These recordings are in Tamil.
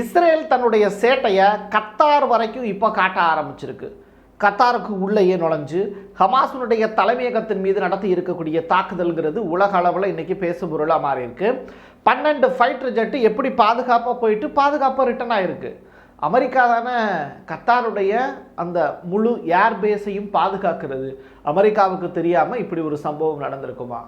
இஸ்ரேல் தன்னுடைய சேட்டையை கத்தார் வரைக்கும் இப்போ காட்ட ஆரம்பிச்சிருக்கு. கத்தாருக்கு உள்ளேயே நுழைஞ்சு ஹமாஸுனுடைய தலைமையகத்தின் மீது நடத்தி இருக்கக்கூடிய தாக்குதல்ங்கிறது உலக அளவில் இன்றைக்கி பேசும் பொருளாக மாறி இருக்கு பன்னெண்டு ஃபைட்டர் ஜெட்டு எப்படி பாதுகாப்பாக போயிட்டு பாதுகாப்பாக ரிட்டர்ன் ஆகிருக்கு அமெரிக்கா தானே கத்தாருடைய அந்த முழு ஏர்பேஸையும் பாதுகாக்கிறது. அமெரிக்காவுக்கு தெரியாமல் இப்படி ஒரு சம்பவம் நடந்திருக்குமா?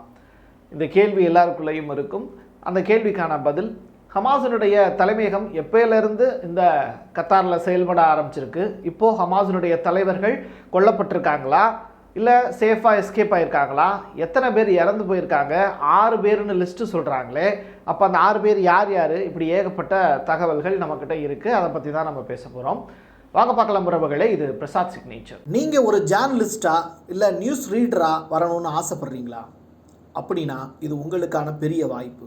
இந்த கேள்வி எல்லாருக்குள்ளேயும் இருக்கும். அந்த கேள்விக்கான பதில் ஹமாஸினுடைய தலைமையகம் எப்பயிலிருந்து இந்த கத்தாரில் செயல்பட ஆரம்பிச்சிருக்கு? இப்போது ஹமாஸினுடைய தலைவர்கள் கொல்லப்பட்டிருக்காங்களா? இல்லை சேஃபாக எஸ்கேப் ஆகியிருக்காங்களா எத்தனை பேர் இறந்து போயிருக்காங்க? ஆறு பேர்னு லிஸ்ட்டு சொல்கிறாங்களே அப்போ அந்த ஆறு பேர் யார் யார்? இப்படி ஏகப்பட்ட தகவல்கள் நம்மக்கிட்ட இருக்குது அதை பற்றி தான் நம்ம பேச போகிறோம் வாங்க பார்க்கலாம் உறவுகளே இது பிரசாத் சிக்னேச்சர் நீங்கள் ஒரு ஜேர்னலிஸ்டாக இல்லை நியூஸ் ரீடராக வரணும்னு ஆசைப்பட்றீங்களா? அப்படின்னா இது உங்களுக்கான பெரிய வாய்ப்பு.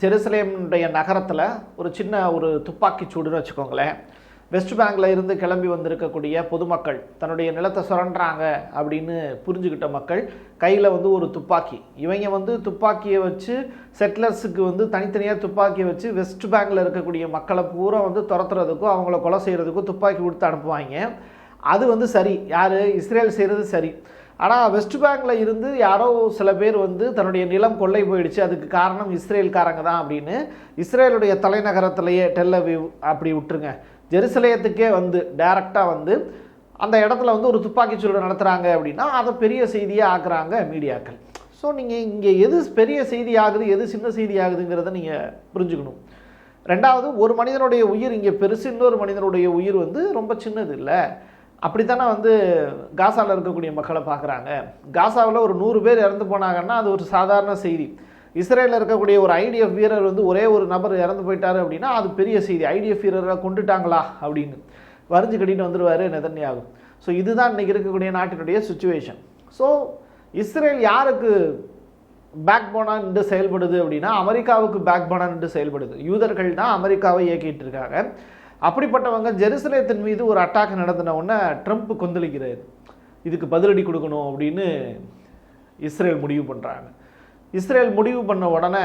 ஜெருசலேமுடைய நகரத்தில் ஒரு சின்ன ஒரு துப்பாக்கி சூடுன்னு வச்சுக்கோங்களேன். வெஸ்ட் பேங்கில் இருந்து கிளம்பி வந்திருக்கக்கூடிய பொதுமக்கள் தன்னுடைய நிலத்தை சுரண்டுறாங்க அப்படின்னு புரிஞ்சுக்கிட்ட மக்கள் கையில் வந்து ஒரு துப்பாக்கி. இவங்க வந்து துப்பாக்கியை வச்சு செட்டிலர்ஸுக்கு வந்து தனித்தனியாக துப்பாக்கியை வச்சு வெஸ்ட் பேங்கில் இருக்கக்கூடிய மக்களை பூரா வந்து துரத்துறதுக்கும் அவங்கள கொலை செய்கிறதுக்கும் துப்பாக்கி கொடுத்து அனுப்புவாங்க. அது வந்து சரி. யார்? இஸ்ரேல் செய்கிறது சரி. ஆனால் வெஸ்ட் பேங்கில் இருந்து யாரோ சில பேர் வந்து தன்னுடைய நிலம் கொள்ளை போயிடுச்சு அதுக்கு காரணம் இஸ்ரேல்காரங்க தான் அப்படின்னு இஸ்ரேலுடைய தலைநகரத்திலேயே டெல்லவிவ் அப்படி விட்டுருங்க. ஜெருசலேயத்துக்கே வந்து டைரெக்டாக வந்து அந்த இடத்துல வந்து ஒரு துப்பாக்கி சூடு நடத்துகிறாங்க அப்படின்னா அதை பெரிய செய்தியாக ஆக்குறாங்க மீடியாக்கள். ஸோ நீங்கள் இங்கே எது பெரிய செய்தி ஆகுது எது சின்ன செய்தி ஆகுதுங்கிறத நீங்கள் புரிஞ்சுக்கணும். ரெண்டாவது ஒரு மனிதனுடைய உயிர் இங்கே பெருசு இன்னொரு மனிதனுடைய உயிர் வந்து ரொம்ப சின்னது இல்லை. அப்படி தானே வந்து காசாவில் இருக்கக்கூடிய மக்களை பார்க்குறாங்க? காசாவில் ஒரு நூறு பேர் இறந்து போனாங்கன்னா அது ஒரு சாதாரண செய்தி. இஸ்ரேலில் இருக்கக்கூடிய ஒரு ஐடிஎஃப் வீரர் வந்து ஒரே ஒரு நபர் இறந்து போயிட்டாரு அப்படின்னா அது பெரிய செய்தி. ஐடிஎஃப் வீரரை கொண்டுட்டாங்களா அப்படின்னு. வரிஞ்சு கட்டிட்டு வந்துடுவார் நெதன்யாகும் ஸோ இதுதான் இன்றைக்கி இருக்கக்கூடிய நாட்டினுடைய சுச்சுவேஷன் ஸோ இஸ்ரேல் யாருக்கு பேக் போனா நின்று செயல்படுது அப்படின்னா அமெரிக்காவுக்கு பேக் போனா நின்று செயல்படுது. யூதர்கள் தான் அமெரிக்காவை இயக்கிட்டு இருக்காங்க. அப்படிப்பட்டவங்க ஜெருசலேத்தின் மீது ஒரு அட்டாக் நடத்தின உடனே ட்ரம்ப் கொந்தளிக்கிறார். இதுக்கு பதிலடி கொடுக்கணும் அப்படின்னு இஸ்ரேல் முடிவு பண்ணுறாங்க இஸ்ரேல் முடிவு பண்ண உடனே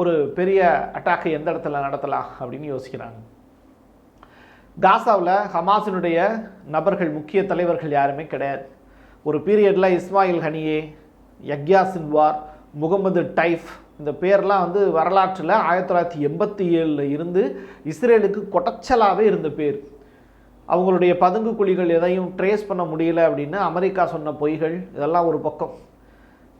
ஒரு பெரிய அட்டாக்கை எந்த இடத்துல நடத்தலாம் அப்படின்னு யோசிக்கிறாங்க. காசாவில் ஹமாஸினுடைய நபர்கள் முக்கிய தலைவர்கள் யாருமே கிடையாது. ஒரு பீரியடில் Ismail Haniyeh Yahya Sinwar Mohammed Deif இந்த பேர்லாம் வந்து வரலாற்றில் ஆயிரத்தி தொள்ளாயிரத்தி எண்பத்தி ஏழில் இருந்து இஸ்ரேலுக்கு கொட்டச்சலாகவே இருந்த பேர். அவங்களுடைய பதுங்கு குழிகள் எதையும் ட்ரேஸ் பண்ண முடியல அப்படின்னு அமெரிக்கா சொன்ன பொய்கள் இதெல்லாம் ஒரு பக்கம்.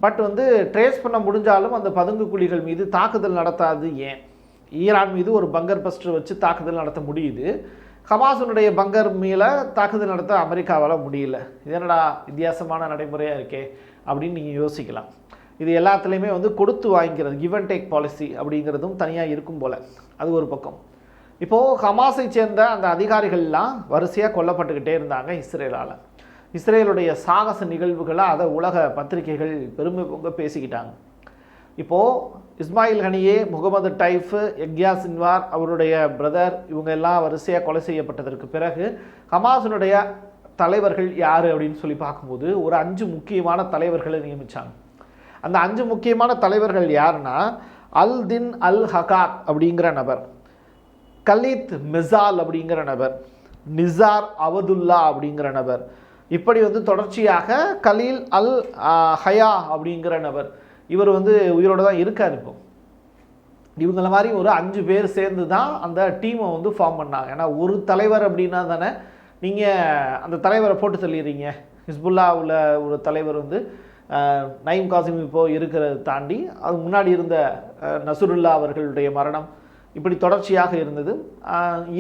பட் வந்து ட்ரேஸ் பண்ண முடிஞ்சாலும் அந்த பதுங்கு குழிகள் மீது தாக்குதல் நடத்தாது ஏன்? ஈரான் மீது ஒரு பங்கர் பஸ்டர் வச்சு தாக்குதல் நடத்த முடியுது. ஹமாசனுடைய பங்கர் மேலே தாக்குதல் நடத்த அமெரிக்காவால் முடியல. இது என்னடா வித்தியாசமான நடைமுறையாக இருக்கே அப்படின்னு நீங்கள் யோசிக்கலாம். இது எல்லாத்துலேயுமே வந்து கொடுத்து வாங்கிக்கிறது கிவ் அண்ட் டேக் பாலிசி அப்படிங்கிறதும் தனியாக இருக்கும் போல். அது ஒரு பக்கம். இப்போது ஹமாஸை சேர்ந்த அந்த அதிகாரிகள்லாம் வரிசையாக கொல்லப்பட்டுக்கிட்டே இருந்தாங்க இஸ்ரேலால். இஸ்ரேலுடைய சாகச நிகழ்வுகளை அதை உலக பத்திரிகைகள் பெருமை பொங்க பேசிக்கிட்டாங்க. இப்போது Ismail Haniyeh Mohammed Deif Yahya Sinwar அவருடைய பிரதர் இவங்க எல்லாம் வரிசையாக கொலை செய்யப்பட்டதற்கு பிறகு ஹமாஸினுடைய தலைவர்கள் யார் அப்படின்னு சொல்லி பார்க்கும்போது ஒரு அஞ்சு முக்கியமான தலைவர்களை நியமித்தாங்க அந்த அஞ்சு முக்கியமான தலைவர்கள் யாருன்னா அல் தின் அல் ஹகாத் அப்படிங்கிற நபர் கலீத் மிசால் அப்படிங்கிற நபர் நிசார் அவதுல்லா அப்படிங்கிற நபர். இப்படி வந்து தொடர்ச்சியாக கலீல் அல் ஹயா அப்படிங்கிற நபர். இவர் வந்து உயிரோடு தான் இருக்கார் இப்போ. இவங்கள மாதிரி ஒரு அஞ்சு பேர் சேர்ந்து தான் அந்த டீமை வந்து ஃபார்ம் பண்ணாங்க. ஏன்னா ஒரு தலைவர் அப்படின்னா தானே நீங்கள் அந்த தலைவரை போட்டு தள்ளிடுறீங்க ஹிஸ்புல்லா உள்ள ஒரு தலைவர் வந்து நயீம் காசிம் இப்போது இருக்கிறத தாண்டி அது முன்னாடி இருந்த நசுருல்லா அவர்களுடைய மரணம் இப்படி தொடர்ச்சியாக இருந்தது.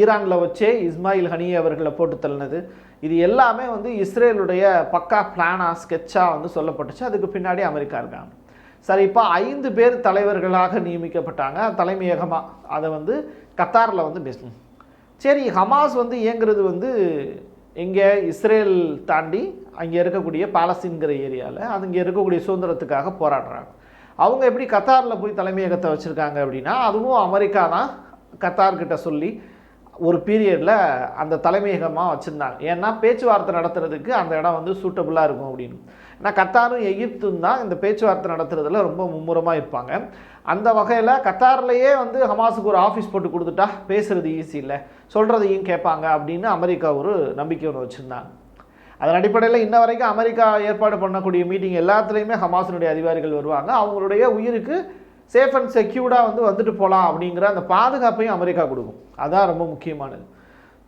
ஈரானில் வச்சே இஸ்மாயில் ஹனி அவர்களை போட்டு தள்ளினது. இது எல்லாமே வந்து இஸ்ரேலுடைய பக்கா பிளானாக ஸ்கெட்சாக வந்து சொல்லப்பட்டுச்சு. அதுக்கு பின்னாடி அமெரிக்கா இருக்காங்க. சரி இப்போ ஐந்து பேர் தலைவர்களாக நியமிக்கப்பட்டாங்க. தலைமையகமாக அதை வந்து கத்தாரில் வந்து பேசணும் சரி ஹமாஸ் வந்து இயங்குறது வந்து இங்கே இஸ்ரேல் தாண்டி அங்கே இருக்கக்கூடிய பாலஸ்தீன்கிற ஏரியாவில் அங்கே இருக்கக்கூடிய சுதந்திரத்துக்காக போராடுறாங்க. அவங்க எப்படி கத்தாரில் போய் தலைமையகத்தை வச்சுருக்காங்க அப்படின்னா அதுவும் அமெரிக்கா தான் கத்தார்கிட்ட சொல்லி ஒரு பீரியடில் அந்த தலைமையகமாக வச்சுருந்தாங்க. ஏன்னா பேச்சுவார்த்தை நடத்துறதுக்கு அந்த இடம் வந்து சூட்டபுளாக இருக்கும் அப்படின்னு. ஏன்னா கத்தாரும் எகிப்தும் தான் இந்த பேச்சுவார்த்தை நடத்துறதுல ரொம்ப மும்முரமாக இருப்பாங்க. அந்த வகையில் கத்தார்லேயே வந்து ஹமாஸுக்கு ஒரு ஆஃபீஸ் போட்டு கொடுத்துட்டா பேசுறது ஈஸி இல்லை. சொல்கிறதையும் கேட்பாங்க அப்படின்னு அமெரிக்கா ஒரு நம்பிக்கை ஒன்று வச்சுருந்தாங்க. அதன் அடிப்படையில் இன்ன வரைக்கும் அமெரிக்கா ஏற்பாடு பண்ணக்கூடிய மீட்டிங் எல்லாத்துலேயுமே ஹமாஸினுடைய அதிகாரிகள் வருவாங்க. அவங்களுடைய உயிருக்கு சேஃப் அண்ட் செக்யூர்டாக வந்து வந்துட்டு போகலாம் அப்படிங்கிற அந்த பாதுகாப்பையும் அமெரிக்கா கொடுக்கும். அதுதான் ரொம்ப முக்கியமானது.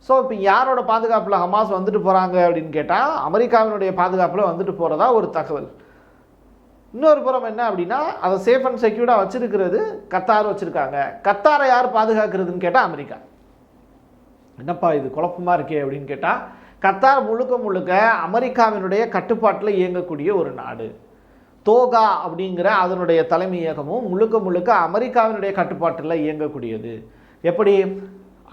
ஸோ இப்போ யாரோட பாதுகாப்பில் ஹமாஸ் வந்துட்டு போகிறாங்க அப்படின்னு கேட்டால் அமெரிக்காவினுடைய பாதுகாப்பில் வந்துட்டு போகிறதா ஒரு தகவல். இன்னொரு புறம் என்ன அப்படின்னா அதை சேஃப் அண்ட் செக்யூர்டாக வச்சுருக்கிறது கத்தார் வச்சுருக்காங்க. கத்தாரை யார் பாதுகாக்கிறதுன்னு கேட்டால் அமெரிக்கா. என்னப்பா இது குழப்பமாக இருக்கே அப்படின்னு கேட்டால் கத்தார் முழுக்க முழுக்க அமெரிக்காவினுடைய கட்டுப்பாட்டில் இயங்கக்கூடிய ஒரு நாடு. தோகா அப்படிங்கிற அதனுடைய தலைமையகமும் முழுக்க முழுக்க அமெரிக்காவினுடைய கட்டுப்பாட்டில் இயங்கக்கூடியது. எப்படி?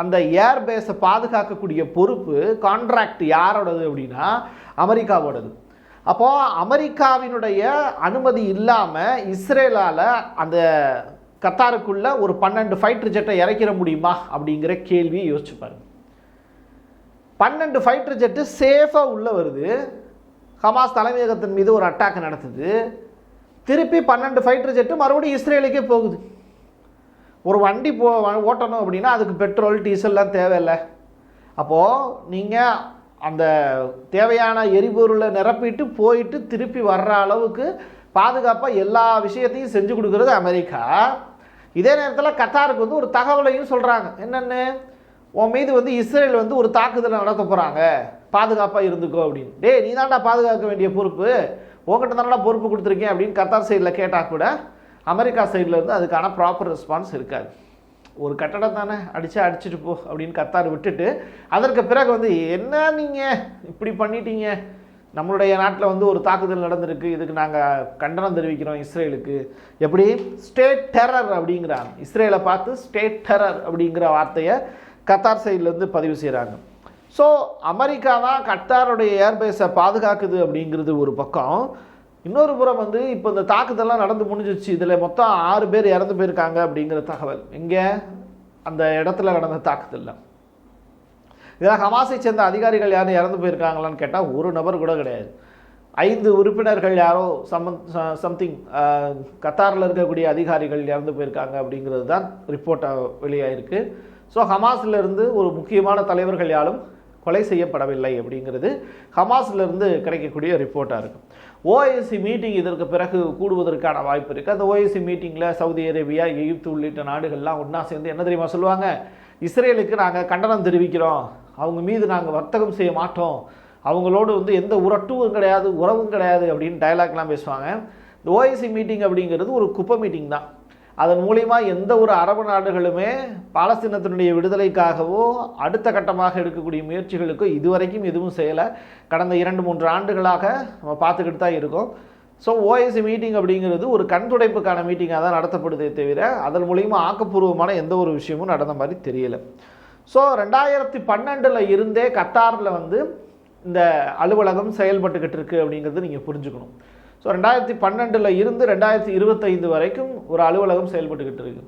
அந்த ஏர்பேஸை பாதுகாக்கக்கூடிய பொறுப்பு கான்ட்ராக்ட் யாரோடது அப்படின்னா அமெரிக்காவோடது. அப்போ அமெரிக்காவினுடைய அனுமதி இல்லாமல் இஸ்ரேலால் அந்த கத்தாருக்குள்ளே ஒரு பன்னெண்டு ஃபைட்டர் ஜெட்டை இறக்கிற முடியுமா அப்படிங்கிற கேள்வியை யோசிச்சு பாருங்கள் பன்னெண்டு ஃபைட்டர் ஜெட்டு சேஃபாக உள்ளே வருது. ஹமாஸ் தலைமையகத்தின் மீது ஒரு அட்டாக் நடத்துது. திருப்பி பன்னெண்டு ஃபைட்டர் ஜெட்டு மறுபடியும் இஸ்ரேலுக்கே போகுது. ஒரு வண்டி போ ஓட்டணும் அப்படின்னா அதுக்கு பெட்ரோல் டீசல்லாம் தேவையில்லை. அப்போது நீங்கள் அந்த தேவையான எரிபொருளை நிரப்பிட்டு போயிட்டு திருப்பி வர்ற அளவுக்கு பாதுகாப்பாக எல்லா விஷயத்தையும் செஞ்சு கொடுக்குறது அமெரிக்கா. இதே நேரத்தில் கத்தாருக்கு வந்து ஒரு தகவலையும் சொல்கிறாங்க என்னென்னு? உன் மீது வந்து இஸ்ரேல் வந்து ஒரு தாக்குதலை நடத்த போகிறாங்க பாதுகாப்பாக இருந்துக்கோ அப்படின்னு. டேய் நீ தான்டா பாதுகாக்க வேண்டிய பொறுப்பு. உங்ககிட்ட தானடா பொறுப்பு கொடுத்துருக்கேன் அப்படின்னு கத்தார் சைடில் கேட்டால் கூட அமெரிக்கா சைடில் இருந்து அதுக்கான ப்ராப்பர் ரெஸ்பான்ஸ் இருக்காது. ஒரு கட்டடம் தானே அடித்தா அடிச்சிட்டு போ அப்படின்னு கத்தார் விட்டுட்டு அதற்கு பிறகு வந்து என்ன நீங்கள் இப்படி பண்ணிட்டீங்க? நம்மளுடைய நாட்டில் வந்து ஒரு தாக்குதல் நடந்திருக்கு. இதுக்கு நாங்கள் கண்டனம் தெரிவிக்கிறோம் இஸ்ரேலுக்கு. எப்படி? ஸ்டேட் டெரர் அப்படிங்கிறாங்க. இஸ்ரேலை பார்த்து ஸ்டேட் டெரர் அப்படிங்கிற வார்த்தையை கத்தார் சைட்லேருந்து பதிவு செய்கிறாங்க ஸோ அமெரிக்கா தான் கத்தாருடைய ஏர்பேஸை பாதுகாக்குது அப்படிங்கிறது ஒரு பக்கம். இன்னொரு புறம் வந்து இப்போ இந்த தாக்குதல்லாம் நடந்து முடிஞ்சிச்சு இதில் மொத்தம் ஆறு பேர் இறந்து போயிருக்காங்க அப்படிங்கிற தகவல். இங்கே அந்த இடத்துல நடந்த தாக்குதலில். இதில் ஹமாஸை சேர்ந்த அதிகாரிகள் யாரும் இறந்து போயிருக்காங்களான்னு கேட்டால் ஒரு நபர் கூட கிடையாது. ஐந்து உறுப்பினர்கள் யாரோ சம சம்திங் கத்தாரில் இருக்கக்கூடிய அதிகாரிகள் இறந்து போயிருக்காங்க அப்படிங்கிறது தான் ரிப்போர்ட்டாக வெளியாகிருக்கு ஸோ ஹமாஸிலிருந்து ஒரு முக்கியமான தலைவர்கள் யாரும் கொலை செய்யப்படவில்லை அப்படிங்கிறது ஹமாஸ்லேருந்து கிடைக்கக்கூடிய ரிப்போர்ட்டாக இருக்கும். ஓஎஸ்சி மீட்டிங் இதற்கு பிறகு கூடுவதற்கான வாய்ப்பு இருக்குது அந்த ஓஎஸ்சி மீட்டிங்கில் சவுதி அரேபியா எகிப்து உள்ளிட்ட நாடுகள்லாம் ஒன்றா சேர்ந்து என்ன தெரியுமா சொல்லுவாங்க? இஸ்ரேலுக்கு நாங்கள் கண்டனம் தெரிவிக்கிறோம். அவங்க மீது நாங்கள் வர்த்தகம் செய்ய மாட்டோம். அவங்களோடு வந்து எந்த உரட்டும் கிடையாது உறவும் கிடையாது அப்படின்னு டயலாக்லாம் பேசுவாங்க. இந்த ஓஎஸ்சி மீட்டிங் அப்படிங்கிறது ஒரு குப்பை மீட்டிங் தான். அதன் மூலிமா எந்த ஒரு அரபு நாடுகளுமே பாலஸ்தீனத்தினுடைய விடுதலைக்காகவோ அடுத்த கட்டமாக எடுக்கக்கூடிய முயற்சிகளுக்கோ இதுவரைக்கும் எதுவும் செய்யலை. கடந்த இரண்டு மூன்று ஆண்டுகளாக நம்ம பார்த்துக்கிட்டு தான் இருக்கோம். ஸோ ஓஎஸ்சி மீட்டிங் அப்படிங்கிறது ஒரு கண் துடைப்புக்கான மீட்டிங்காக தான் நடத்தப்படுதே தவிர அதன் மூலிமா ஆக்கப்பூர்வமான எந்த ஒரு விஷயமும் நடந்த மாதிரி தெரியல. ஸோ ரெண்டாயிரத்தி பன்னெண்டில் இருந்தே கத்தாரில் வந்து இந்த அலுவலகம் செயல்பட்டுக்கிட்டு இருக்குது அப்படிங்கிறது நீங்கள் புரிஞ்சுக்கணும். ஸோ ரெண்டாயிரத்தி பன்னெண்டில் இருந்து ரெண்டாயிரத்தி இருபத்தைந்து வரைக்கும் ஒரு அலுவலகம் செயல்பட்டுக்கிட்டு இருக்கு.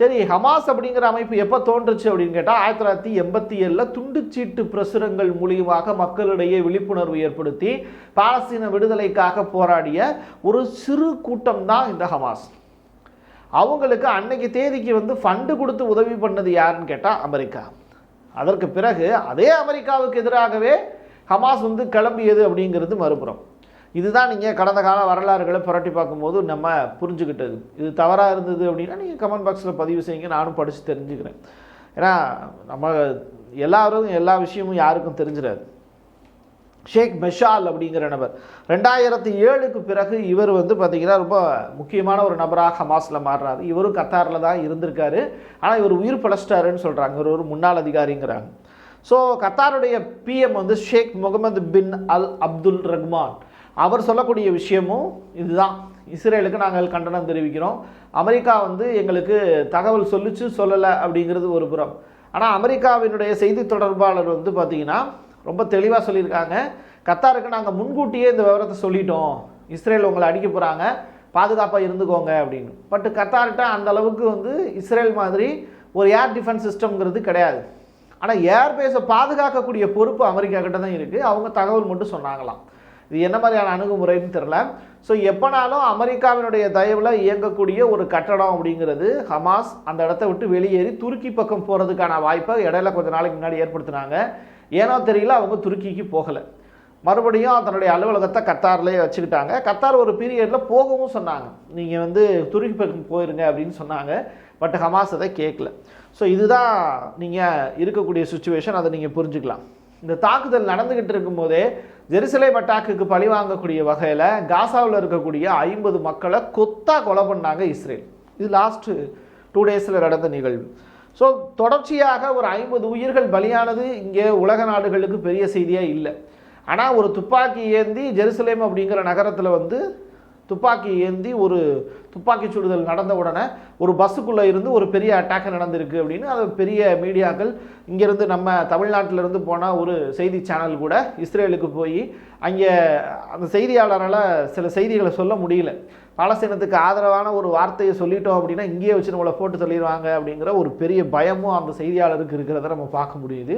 சரி ஹமாஸ் அப்படிங்கிற அமைப்பு எப்போ தோன்றுச்சு அப்படின்னு கேட்டால் ஆயிரத்தி தொள்ளாயிரத்தி எண்பத்தி ஏழில் துண்டுச்சீட்டு பிரசுரங்கள் மூலியமாக மக்களிடையே விழிப்புணர்வு ஏற்படுத்தி பாலஸ்தீன விடுதலைக்காக போராடிய ஒரு சிறு கூட்டம் தான் இந்த ஹமாஸ். அவங்களுக்கு அன்னைக்கு தேதிக்கு வந்து ஃபண்டு கொடுத்து உதவி பண்ணது யாருன்னு கேட்டால் அமெரிக்கா. அதற்கு பிறகு அதே அமெரிக்காவுக்கு எதிராகவே ஹமாஸ் வந்து கிளம்பியது அப்படிங்கிறது மறுபுறம். இதுதான் நீங்கள் கடந்த கால வரலாறுகளை புரட்டி பார்க்கும்போது நம்ம புரிஞ்சுக்கிட்டது. இது தவறாக இருந்தது அப்படின்னா நீங்கள் கமெண்ட் பாக்ஸில் பதிவு செய்யுங்க நானும் படித்து தெரிஞ்சுக்கிறேன். ஏன்னா நம்ம எல்லாரும் எல்லா விஷயமும் யாருக்கும் தெரிஞ்சிடாது ஷேக் மெஷால் அப்படிங்கிற நபர். ரெண்டாயிரத்தி ஏழுக்கு பிறகு இவர் வந்து பார்த்திங்கன்னா ரொம்ப முக்கியமான ஒரு நபராக ஹமாஸில் மாறுறாரு. இவரும் கத்தாரில் தான் இருந்திருக்காரு. ஆனால் இவர் உயிர் பழச்சிட்டாருன்னு சொல்கிறாங்க இவர் ஒரு முன்னாள் அதிகாரிங்கிறாங்க. ஸோ கத்தாருடைய பிஎம் வந்து ஷேக் முகமது பின் அல் அப்துல் ரஹ்மான். அவர் சொல்லக்கூடிய விஷயமும் இதுதான். இஸ்ரேலுக்கு நாங்கள் கண்டனம் தெரிவிக்கிறோம். அமெரிக்கா வந்து எங்களுக்கு தகவல் சொல்லிச்சு சொல்லலை அப்படிங்கிறது ஒரு புறம். ஆனால் அமெரிக்காவினுடைய செய்தி தொடர்பாளர் வந்து பார்த்திங்கன்னா ரொம்ப தெளிவாக சொல்லியிருக்காங்க. கத்தாருக்கு நாங்கள் முன்கூட்டியே இந்த விவரத்தை சொல்லிட்டோம். இஸ்ரேல் உங்களை அடிக்க போகிறாங்க பாதுகாப்பாக இருந்துக்கோங்க அப்படின்னு. பட் கத்தார்கிட்ட அந்த அளவுக்கு வந்து இஸ்ரேல் மாதிரி ஒரு ஏர் டிஃபென்ஸ் சிஸ்டம்ங்கிறது கிடையாது. ஆனால் ஏர்பேஸை பாதுகாக்கக்கூடிய பொறுப்பு அமெரிக்கா கிட்ட தான் இருக்குது அவங்க தகவல் மட்டும் சொன்னாங்களாம். இது என்ன மாதிரியான அணுகுமுறைன்னு தெரில ஸோ எப்போனாலும் அமெரிக்காவினுடைய தயவில் இயங்கக்கூடிய ஒரு கட்டடம் அப்படிங்கிறது ஹமாஸ் அந்த இடத்த விட்டு வெளியேறி துருக்கி பக்கம் போகிறதுக்கான வாய்ப்பை இடையில கொஞ்ச நாளைக்கு முன்னாடி ஏற்படுத்தினாங்க. ஏனோ தெரியல அவங்க துருக்கிக்கு போகலை. மறுபடியும் தன்னுடைய அலுவலகத்தை கத்தார்லேயே வச்சுக்கிட்டாங்க. கத்தார் ஒரு பீரியடில் போகவும் சொன்னாங்க. நீங்கள் வந்து துருக்கி பக்கம் போயிருங்க அப்படின்னு சொன்னாங்க. பட் ஹமாஸ் அதை கேட்கல ஸோ இதுதான் நீங்கள் இருக்கக்கூடிய சுச்சுவேஷன் அதை நீங்கள் புரிஞ்சுக்கலாம். இந்த தாக்குதல் நடந்துக்கிட்டு இருக்கும்போதே ஜெருசலேம் அட்டாக்குக்கு பழி வாங்கக்கூடிய வகையில் காசாவில் இருக்கக்கூடிய ஐம்பது மக்களை கொத்தா கொலை பண்ணாங்க இஸ்ரேல். இது லாஸ்ட்டு டூ டேஸில் நடந்த நிகழ்வு. ஸோ தொடர்ச்சியாக ஒரு ஐம்பது உயிர்கள் பலியானது இங்கே உலக நாடுகளுக்கு பெரிய செய்தியாக இல்லை. ஆனால் ஒரு துப்பாக்கி ஏந்தி ஜெருசலேம் அப்படிங்கிற நகரத்தில் வந்து துப்பாக்கி ஏந்தி ஒரு துப்பாக்கி சுடுதல் நடந்த உடனே ஒரு பஸ்ஸுக்குள்ளே இருந்து ஒரு பெரிய அட்டாக் நடந்திருக்கு அப்படின்னு. அது பெரிய மீடியாக்கள் இங்கேருந்து நம்ம தமிழ்நாட்டிலேருந்து போன ஒரு செய்தி சேனல் கூட இஸ்ரேலுக்கு போய் அங்கே அந்த செய்தியாளரால் சில செய்திகளை சொல்ல முடியல. பாலஸ்தீனத்துக்கு ஆதரவான ஒரு வார்த்தையை சொல்லிட்டோம் அப்படின்னா இங்கேயே வச்சு நம்மளை போட்டு சொல்லிடுவாங்க அப்படிங்கிற ஒரு பெரிய பயமும் அந்த செய்தியாளருக்கு இருக்கிறத நம்ம பார்க்க முடியுது.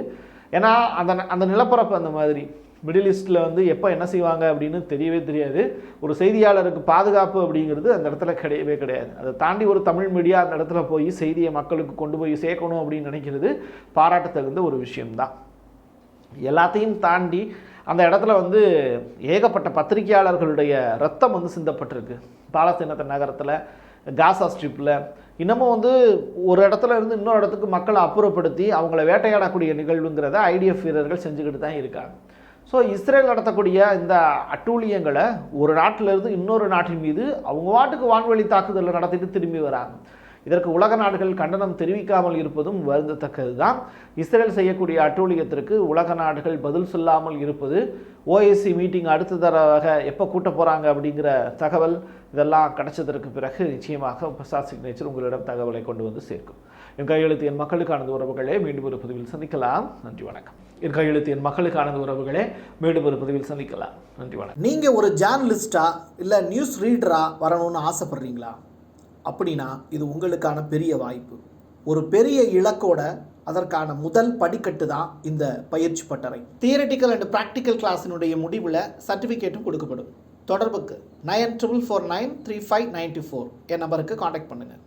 ஏன்னா அந்த அந்த நிலப்பரப்பு அந்த மாதிரி. மிடில் ஈஸ்டில் வந்து எப்போ என்ன செய்வாங்க அப்படின்னு தெரியவே தெரியாது. ஒரு செய்தியாளருக்கு பாதுகாப்பு அப்படிங்கிறது அந்த இடத்துல கிடையவே கிடையாது. அதை தாண்டி ஒரு தமிழ் மீடியா அந்த இடத்துல போய் செய்தியை மக்களுக்கு கொண்டு போய் சேர்க்கணும் அப்படின்னு நினைக்கிறது பாராட்டத்தகுந்த ஒரு விஷயம்தான். எல்லாத்தையும் தாண்டி அந்த இடத்துல வந்து ஏகப்பட்ட பத்திரிகையாளர்களுடைய ரத்தம் வந்து சிந்தப்பட்டிருக்கு. பாலஸ்தீனத்த நகரத்தில் காசா ஸ்ட்ரிப்பில் இன்னமும் வந்து ஒரு இடத்துல இருந்து இன்னொரு இடத்துக்கு மக்களை அப்புறப்படுத்தி அவங்கள வேட்டையாடக்கூடிய நிகழ்வுங்கிறத ஐடிஎஃப் வீரர்கள் செஞ்சுக்கிட்டு தான் இருக்காங்க. ஸோ இஸ்ரேல் நடத்தக்கூடிய இந்த அட்டூழியங்களை ஒரு நாட்டிலிருந்து இன்னொரு நாட்டின் மீது அவங்க வாட்டுக்கு வான்வழி தாக்குதலை நடத்திட்டு திரும்பி வராங்க. இதற்கு உலக நாடுகள் கண்டனம் தெரிவிக்காமல் இருப்பதும் வருந்தத்தக்கது தான் இஸ்ரேல் செய்யக்கூடிய அட்டூழியத்திற்கு உலக நாடுகள் பதில் சொல்லாமல் இருப்பது ஓஎஸ்சி மீட்டிங் அடுத்த தடவை எப்போ கூட்ட போகிறாங்க அப்படிங்கிற தகவல் இதெல்லாம் கிடைச்சதற்கு பிறகு நிச்சயமாக பிரசாத் சிக்னேச்சர் உங்களிடம் தகவலை கொண்டு வந்து சேர்க்கும். என் கையெழுத்து என் மக்களுக்கானது உறவுகளே மீண்டும் ஒரு பதிவில் சந்திக்கலாம். நன்றி வணக்கம். என் கையெழுத்து என் மக்களுக்கானது உறவுகளே மீண்டும் ஒரு பதிவில் சந்திக்கலாம். நன்றி வணக்கம். நீங்கள் ஒரு ஜேர்னலிஸ்டா இல்லை நியூஸ் ரீடராக வரணும்னு ஆசைப்படுறீங்களா? அப்படின்னா இது உங்களுக்கான பெரிய வாய்ப்பு. ஒரு பெரிய இலக்கோட அதற்கான முதல் படிக்கட்டு தான் இந்த பயிற்சி பட்டறை. தியரட்டிக்கல் அண்ட் ப்ராக்டிக்கல் கிளாஸினுடைய முடிவில் சர்டிஃபிகேட்டும் கொடுக்கப்படும். தொடர்புக்கு nine triple four nine three five ninety four என் நம்பருக்கு காண்டாக்ட் பண்ணுங்கள்